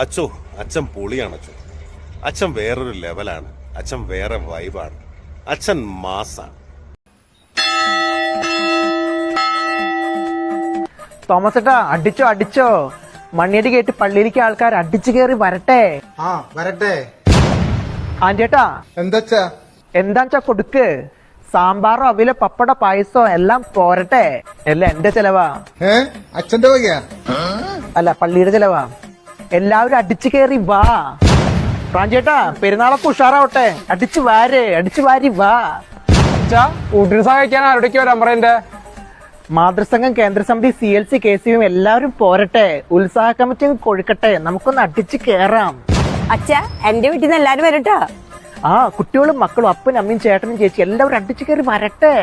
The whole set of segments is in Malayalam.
അച്ചോ അച്ഛൻ പൊളിയാണ് അച്ഛൻ അച്ഛൻ വേറൊരു ലെവലാണ്. അച്ഛൻ വേറെ വൈബാണ്. അച്ഛൻ മാസാണ്. തോമസ് ഏട്ടാ അടിച്ചോ അടിച്ചോ. മണ്ണിയടി കേട്ട് പള്ളിയിലേക്ക് ആൾക്കാർ അടിച്ചു കയറി വരട്ടെ. ആ വരട്ടെ. ആന്റിയേട്ടാ എന്താച്ചാ? എന്താച്ചാ കൊടുക്ക്? സാമ്പാറോ അവില പപ്പട പായസോ എല്ലാം പോരട്ടെ അല്ല എന്റെ ചെലവാ. ഏ അച്ഛന്റെ വകയാ? അല്ല പള്ളിയുടെ ചെലവാ. എല്ലാവരും അടിച്ചു കയറി വാ. പ്രാഞ്ചേട്ടാ പെരുന്നാളൊക്കെ ഉഷാറാവട്ടെ. അടിച്ചു വാര് അടിച്ചു വാരി വാ. അച്ഛാ കൂട്ടിന് സഹായിക്കാൻ വരാൻ പറയണ്ടേ മാതൃസംഘം കേന്ദ്രസമിതി C L C K C എല്ലാവരും പോരട്ടെ. ഉത്സാഹ കമ്മിറ്റി കൊഴുക്കട്ടെ. നമുക്കൊന്ന് അടിച്ചു കേറാം. അച്ഛാ എന്റെ വീട്ടിൽ നിന്ന് എല്ലാരും വരട്ടോ? ആ കുട്ടികളും മക്കളും അപ്പനും അമ്മയും ചേട്ടനും ചേച്ചി എല്ലാവരും അടിച്ചു കയറി വരട്ടെ.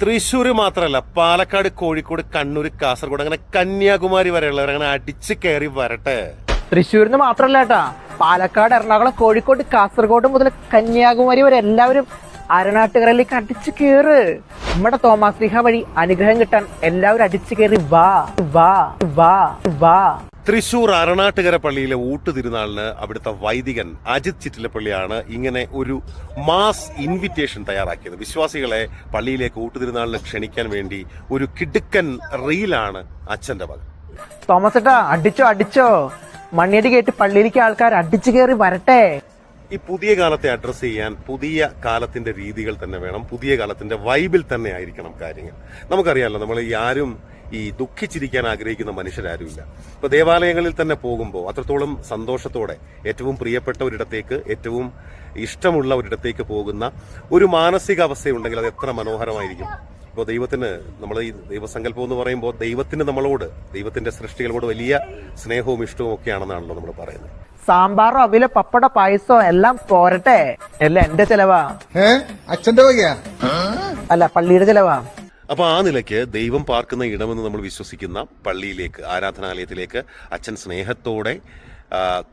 തൃശ്ശൂർ മാത്രമല്ല പാലക്കാട് കോഴിക്കോട് കണ്ണൂർ കാസർഗോഡ് അങ്ങനെ കന്യാകുമാരി വരെയുള്ളവർ അങ്ങനെ അടിച്ചു കയറി വരട്ടെ. തൃശ്ശൂരിന് മാത്രല്ല കേട്ടാ. പാലക്കാട് എറണാകുളം കോഴിക്കോട് കാസർഗോഡ് മുതൽ കന്യാകുമാരി വരെ എല്ലാവരും അരണാട്ടുകരയിലേക്ക് അടിച്ചു കയറ്. നമ്മുടെ തോമാസ് ലിഹ വഴി അനുഗ്രഹം കിട്ടാൻ എല്ലാവരും അടിച്ചു കയറി വാ വാ വാ വാ. തൃശൂർ അരണാട്ടുകര പള്ളിയിലെ ഊട്ട് തിരുനാളിന് അവിടുത്തെ വൈദികൻ അജിത് ചിറ്റിലപ്പള്ളിയാണ് ഇങ്ങനെ ഒരു മാസ് ഇൻവിറ്റേഷൻ തയ്യാറാക്കിയത്. വിശ്വാസികളെ പള്ളിയിലേക്ക് ഊട്ട് തിരുനാളിന് ക്ഷണിക്കാൻ വേണ്ടി ഒരു കിടുക്കൻ റീലാണ് അച്ഛന്റെ വക തോമസ് ഏട്ടാ അടിച്ചോ അടിച്ചോ. മണ്ണിയടി കേട്ട് പള്ളിയിലേക്ക് ആൾക്കാർ അടിച്ചു കയറി വരട്ടെ. ഈ പുതിയ കാലത്തെ അഡ്രസ്സ് ചെയ്യാൻ പുതിയ കാലത്തിന്റെ രീതികൾ തന്നെ വേണം. പുതിയ കാലത്തിന്റെ വൈബിൽ തന്നെ ആയിരിക്കണം കാര്യങ്ങൾ. നമുക്കറിയാമല്ലോ നമ്മൾ ഈ ആരും ഈ ദുഃഖിച്ചിരിക്കാൻ ആഗ്രഹിക്കുന്ന മനുഷ്യരാരുമില്ല. ഇപ്പൊ ദേവാലയങ്ങളിൽ തന്നെ പോകുമ്പോൾ അത്രത്തോളം സന്തോഷത്തോടെ ഏറ്റവും പ്രിയപ്പെട്ട ഒരിടത്തേക്ക് ഏറ്റവും ഇഷ്ടമുള്ള ഒരിടത്തേക്ക് പോകുന്ന ഒരു മാനസികാവസ്ഥയുണ്ടെങ്കിൽ അത് എത്ര മനോഹരമായിരിക്കും. ഇപ്പോൾ ദൈവത്തിന് നമ്മൾ ഈ ദൈവസങ്കല്പം എന്ന് പറയുമ്പോൾ ദൈവത്തിന് നമ്മളോട് ദൈവത്തിന്റെ സൃഷ്ടികളോട് വലിയ സ്നേഹവും ഇഷ്ടവും ഒക്കെ ആണെന്നാണല്ലോ നമ്മൾ പറയുന്നത്. സാമ്പാറോ അവില പപ്പട പായസോ എല്ലാം പോരട്ടെ. അല്ല എന്റെ ചെലവാ? അച്ഛന്റെ വകയാ? അല്ല പള്ളിയുടെ ചെലവാ? അപ്പൊ ആ നിലയ്ക്ക് ദൈവം പാർക്കുന്ന ഇടമെന്ന് നമ്മൾ വിശ്വസിക്കുന്ന പള്ളിയിലേക്ക് ആരാധനാലയത്തിലേക്ക് അച്ഛൻ സ്നേഹത്തോടെ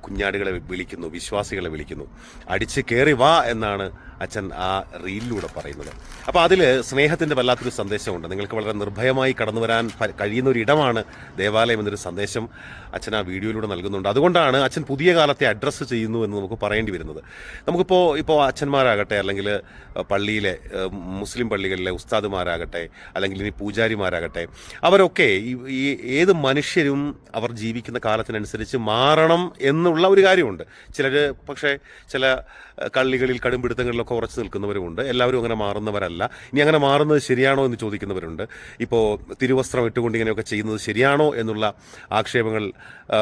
കുഞ്ഞാടുകളെ വിളിക്കുന്നു വിശ്വാസികളെ വിളിക്കുന്നു. അടിച്ച് കയറി വാ എന്നാണ് അച്ഛൻ ആ റീലിലൂടെ പറയുന്നത്. അപ്പൊ അതിൽ സ്നേഹത്തിന്റെ വല്ലാത്തൊരു സന്ദേശമുണ്ട്. നിങ്ങൾക്ക് വളരെ നിർഭയമായി കടന്നു വരാൻ കഴിയുന്ന ഒരു ഇടമാണ് ദേവാലയം എന്നൊരു സന്ദേശം അച്ഛൻ ആ വീഡിയോയിലൂടെ നൽകുന്നുണ്ട്. അതുകൊണ്ടാണ് അച്ഛൻ പുതിയ കാലത്തെ അഡ്രസ്സ് ചെയ്യുന്നു എന്ന് നമുക്ക് പറയേണ്ടി വരുന്നത്. നമുക്കിപ്പോൾ ഇപ്പോൾ അച്ഛന്മാരാകട്ടെ അല്ലെങ്കിൽ പള്ളിയിലെ മുസ്ലിം പള്ളികളിലെ ഉസ്താദുമാരാകട്ടെ അല്ലെങ്കിൽ ഇനി പൂജാരിമാരാകട്ടെ അവരൊക്കെ ഈ- ഏത് മനുഷ്യരും അവർ ജീവിക്കുന്ന കാലത്തിനനുസരിച്ച് മാറണം എന്നുള്ള ഒരു കാര്യമുണ്ട്. ചിലർ പക്ഷേ ചില കള്ളികളിൽ കള്ളികളിൽ കടുംപിടുത്തങ്ങളിലൊക്കെ ഉറച്ചു നിൽക്കുന്നവരുമുണ്ട്. എല്ലാവരും അങ്ങനെ മാറുന്നവരല്ല. ഇനി അങ്ങനെ മാറുന്നത് ശരിയാണോ എന്ന് ചോദിക്കുന്നവരുണ്ട്. ഇപ്പോൾ തിരുവസ്ത്രം ഇട്ടുകൊണ്ട് ഇങ്ങനെയൊക്കെ ചെയ്യുന്നത് ശരിയാണോ എന്നുള്ള ആക്ഷേപങ്ങൾ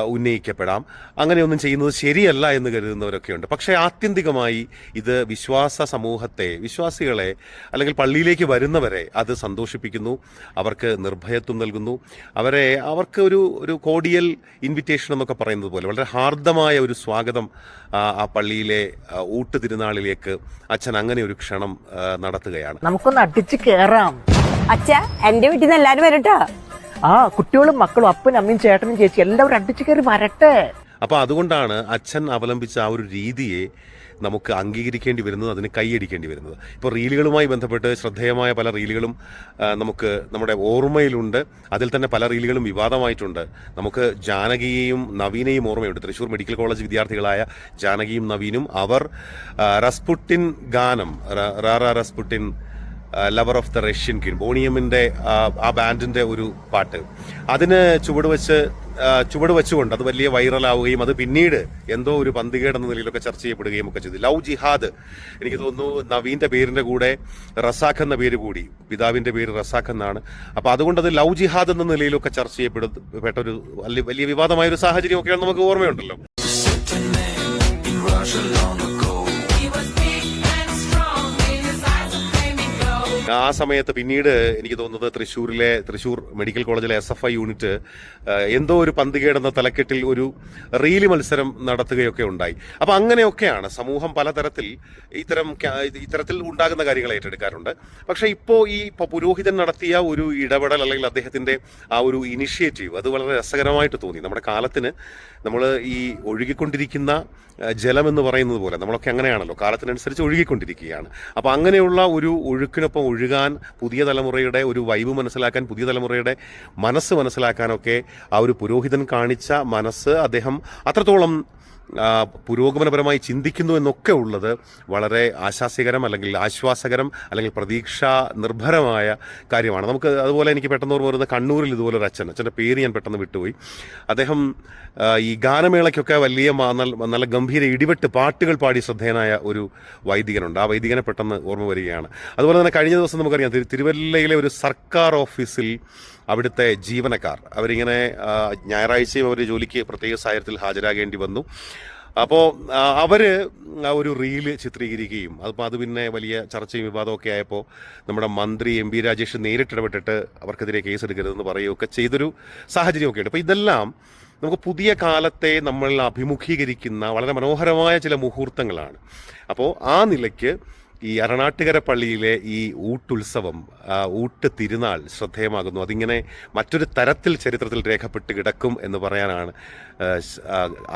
ഉന്നയിക്കപ്പെടാം. അങ്ങനെയൊന്നും ചെയ്യുന്നത് ശരിയല്ല എന്ന് കരുതുന്നവരൊക്കെയുണ്ട് പക്ഷേ ആത്യന്തികമായി ഇത് വിശ്വാസ സമൂഹത്തെ വിശ്വാസികളെ അല്ലെങ്കിൽ പള്ളിയിലേക്ക് വരുന്നവരെ അത് സന്തോഷിപ്പിക്കുന്നു അവർക്ക് നിർഭയത്വം നൽകുന്നു. അവരെ അവർക്ക് ഒരു ഒരു കോഡിയൽ ഇൻവിറ്റേഷൻ എന്നൊക്കെ പറയുന്നത് പോലെ വളരെ ഹാർദമായ ഒരു സ്വാഗതം ആ, പള്ളിയിലെ ഊട്ട് തിരുനാളിലേക്ക് അച്ഛൻ അങ്ങനെ ഒരു ക്ഷണം നടത്തുകയാണ്. നമുക്കൊന്ന് അടിച്ചു കേറാം. അച്ഛ എന്റെ വീട്ടിൽ നിന്ന് എല്ലാരും വരട്ടോ? ആ കുട്ടികളും മക്കളും അപ്പനും അമ്മയും ചേട്ടനും ചേച്ചി എല്ലാവരും അടിച്ചു കയറി വരട്ടെ. അപ്പോൾ അതുകൊണ്ടാണ് അച്ഛൻ അവലംബിച്ച ആ ഒരു രീതിയെ നമുക്ക് അംഗീകരിക്കേണ്ടി വരുന്നത് അതിന് കൈയടിക്കേണ്ടി വരുന്നത്. ഇപ്പോൾ റീലുകളുമായി ബന്ധപ്പെട്ട് ശ്രദ്ധേയമായ പല റീലുകളും നമുക്ക് നമ്മുടെ ഓർമ്മയിലുണ്ട്. അതിൽ തന്നെ പല റീലുകളും വിവാദമായിട്ടുണ്ട്. നമുക്ക് ജാനകിയെയും നവീനെയും ഓർമ്മയുണ്ട്. തൃശ്ശൂർ മെഡിക്കൽ കോളേജ് വിദ്യാർത്ഥികളായ ജാനകിയും നവീനും അവർ റസ്പുട്ടിൻ ഗാനം ra ra Rasputin lover of the Russian queen ബോണിയമിന്റെ ആ, ബാൻഡിന്റെ ഒരു പാട്ട്. അതിന് ചുവട് വെച്ച് ചുവട് വെച്ചുകൊണ്ട് അത് വലിയ വൈറലാവുകയും അത് പിന്നീട് എന്തോ ഒരു പന്തികേട് എന്ന നിലയിലൊക്കെ ചർച്ച ചെയ്യപ്പെടുകയും ഒക്കെ ചെയ്തു. ലവ് ജിഹാദ് എനിക്ക് തോന്നുന്നു നവീന്റെ പേരിന്റെ കൂടെ റസാഖ് എന്ന പേര് കൂടി പിതാവിന്റെ പേര് റസാഖ് എന്നാണ്. അപ്പൊ അതുകൊണ്ട് അത് ലവ് ജിഹാദ് എന്ന നിലയിലൊക്കെ ചർച്ച ചെയ്യപ്പെട്ട ഒരു വലിയ വലിയ വിവാദമായ ഒരു സാഹചര്യമൊക്കെയാണ് നമുക്ക് ഓർമ്മയുണ്ടല്ലോ. ആ സമയത്ത് പിന്നീട് എനിക്ക് തോന്നുന്നത് തൃശ്ശൂരിലെ തൃശ്ശൂർ മെഡിക്കൽ കോളേജിലെ എസ് എഫ് ഐ യൂണിറ്റ് എന്തോ ഒരു പന്തുകേടെന്ന തലക്കെട്ടിൽ ഒരു റീലി മത്സരം നടത്തുകയൊക്കെ ഉണ്ടായി. അപ്പം അങ്ങനെയൊക്കെയാണ് സമൂഹം പലതരത്തിൽ ഇത്തരം ഇത്തരത്തിൽ ഉണ്ടാകുന്ന കാര്യങ്ങൾ ഏറ്റെടുക്കാറുണ്ട്. പക്ഷേ ഇപ്പോൾ ഈ ഇപ്പോൾ പുരോഹിതൻ നടത്തിയ ഒരു ഇടപെടൽ അല്ലെങ്കിൽ അദ്ദേഹത്തിന്റെ ആ ഒരു ഇനിഷ്യേറ്റീവ് അത് വളരെ രസകരമായിട്ട് തോന്നി. നമ്മുടെ കാലത്തിന് നമ്മൾ ഈ ഒഴുകിക്കൊണ്ടിരിക്കുന്ന ജലം എന്ന് പറയുന്നത് പോലെ നമ്മളൊക്കെ അങ്ങനെയാണല്ലോ. കാലത്തിനനുസരിച്ച് ഒഴുകിക്കൊണ്ടിരിക്കുകയാണ്. അപ്പോൾ അങ്ങനെയുള്ള ഒരു ഒഴുക്കിനൊപ്പം ഒഴുകി ഒഴുകാൻ പുതിയ തലമുറയുടെ ഒരു വൈബ് മനസ്സിലാക്കാൻ പുതിയ തലമുറയുടെ മനസ്സ് മനസ്സിലാക്കാനൊക്കെ ആ ഒരു പുരോഹിതൻ കാണിച്ച മനസ്സ് അദ്ദേഹം അത്രത്തോളം പുരോഗമനപരമായി ചിന്തിക്കുന്നു എന്നൊക്കെ ഉള്ളത് വളരെ ആശാസ്യകരം അല്ലെങ്കിൽ ആശ്വാസകരം അല്ലെങ്കിൽ പ്രതീക്ഷ നിർഭരമായ കാര്യമാണ്. നമുക്ക് അതുപോലെ എനിക്ക് പെട്ടെന്ന് ഓർമ്മ വരുന്നത് കണ്ണൂരിൽ ഇതുപോലെ ഒരു അച്ഛൻ അച്ഛന്റെ പേര് ഞാൻ പെട്ടെന്ന് വിട്ടുപോയി. അദ്ദേഹം ഈ ഗാനമേളയ്ക്കൊക്കെ വലിയ നല്ല ഗംഭീര ഇടിവെട്ട് പാട്ടുകൾ പാടി ശ്രദ്ധേയനായ ഒരു വൈദികനുണ്ട്. ആ വൈദികനെ പെട്ടെന്ന് ഓർമ്മ വരികയാണ്. അതുപോലെ തന്നെ കഴിഞ്ഞ ദിവസം നമുക്കറിയാം തിരുവല്ലയിലെ ഒരു സർക്കാർ ഓഫീസിൽ അവിടുത്തെ ജീവനക്കാർ അവരിങ്ങനെ ഞായറാഴ്ചയും അവർ ജോലിക്ക് പ്രത്യേക സാഹചര്യത്തിൽ ഹാജരാകേണ്ടി വന്നു. അപ്പോൾ അവർ ഒരു റീൽ ചിത്രീകരിക്കുകയും അതിപ്പോൾ അത് പിന്നെ വലിയ ചർച്ചയും വിവാദമൊക്കെ ആയപ്പോൾ നമ്മുടെ മന്ത്രി എം പി രാജേഷ് നേരിട്ടിടപെട്ടിട്ട് അവർക്കെതിരെ കേസെടുക്കരുതെന്ന് പറയുകയൊക്കെ ചെയ്തൊരു സാഹചര്യമൊക്കെ ഉണ്ട് അപ്പോൾ ഇതെല്ലാം നമുക്ക് പുതിയ കാലത്തെ നമ്മൾ അഭിമുഖീകരിക്കുന്ന വളരെ മനോഹരമായ ചില മുഹൂർത്തങ്ങളാണ്. അപ്പോൾ ആ നിലയ്ക്ക് ഈ അരണാട്ടുകര പള്ളിയിലെ ഈ ഊട്ടുത്സവം ഊട്ട് തിരുനാൾ ശ്രദ്ധേയമാകുന്നു. അതിങ്ങനെ മറ്റൊരു തരത്തിൽ ചരിത്രത്തിൽ രേഖപ്പെട്ട് കിടക്കും എന്ന് പറയാനാണ്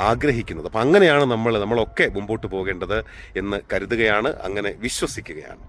ആഗ്രഹിക്കുന്നത്. അപ്പം അങ്ങനെയാണ് നമ്മൾ നമ്മളൊക്കെ മുമ്പോട്ട് പോകേണ്ടത് എന്ന് കരുതുകയാണ് അങ്ങനെ വിശ്വസിക്കുകയാണ്.